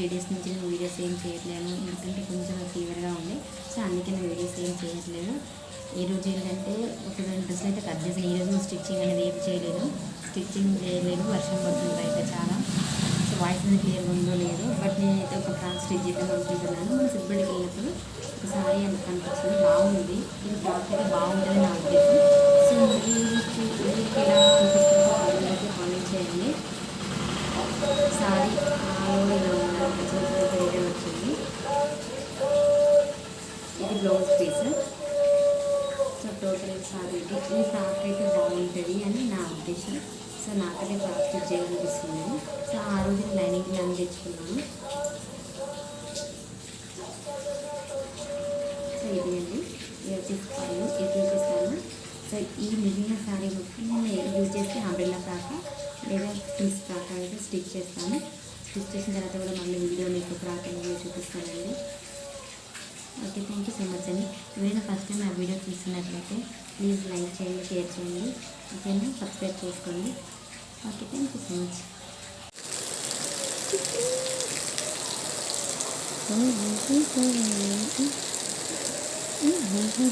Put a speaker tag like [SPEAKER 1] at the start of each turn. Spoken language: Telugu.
[SPEAKER 1] త్రీ డేస్ నుంచి నేను వీడియోస్ ఏం చేయట్లేను ఎందుకంటే కొంచెం ఫీవర్గా ఉంది. సో అందుకే నేను వీడియోస్ ఏం చేయట్లేదు. ఈ రోజు ఏంటంటే ఒక రెండు డ్రెస్సులు అయితే కట్ చేసాను ఈ రోజు స్టిచ్చింగ్ అనేది ఏం చేయలేదు. స్టిచ్చింగ్ చేయలేదు. వర్షం పడుతుంది బయట చాలా. సో వాయిస్ అనేది క్లియర్గా ఉందో లేదు బట్ నేనైతే ఒక ఫ్రాక్ స్టిచ్ చేద్దాం అనుకుంటున్నాను. మన సిబ్బడికి వెళ్ళినప్పుడు ఒకసారి అంత కనిపిస్తుంది బాగుంది. ఇది ఫ్రాక్ అయితే బాగుంటుంది నా ఉద్దేశం. సో ఈ ఎలా అనిపిస్తుందో కామెంట్ కామెంట్ చేయండి. సారీ నాలో ఇలా ఉండాలి చిన్న చిన్న వచ్చింది ఇది blouse piece so total sorry ఈ ఫ్రాక్ అయితే బాగుంటుంది అని నా ఉద్దేశం సో నాకైతే ఫ్రాక్ స్టిచ్ చేయాలనిపిస్తుంది సో ఆ రోజు లైనింగ్ ప్లాన్ తెచ్చుకున్నాను సో ఇది అండి ఇది వచ్చేసి పళ్ళు ఇది చూపిస్తాను సో ఈ మిగిలిన శారీ మొత్తం నేను యూజ్ చేస్తే అంబ్రెల్లా ఫ్రాక్ లేదా పీస్ ఫ్రాక్ అయితే స్టిచ్ చేస్తాను. స్టిచ్ చేసిన తర్వాత కూడా మళ్ళీ వీడియో మీకు ఫ్రాక్ అనేది చూపిస్తానండి. Okay thank you so much అండి. ఎవరైనా ఫస్ట్ టైం నా వీడియో చూస్తున్నట్లయితే ప్లీజ్ లైక్ చేయండి షేర్ చేయండి. ఓకేనా? సబ్స్క్రైబ్ చేసుకోండి. Okay thank you so much Mm-hmm.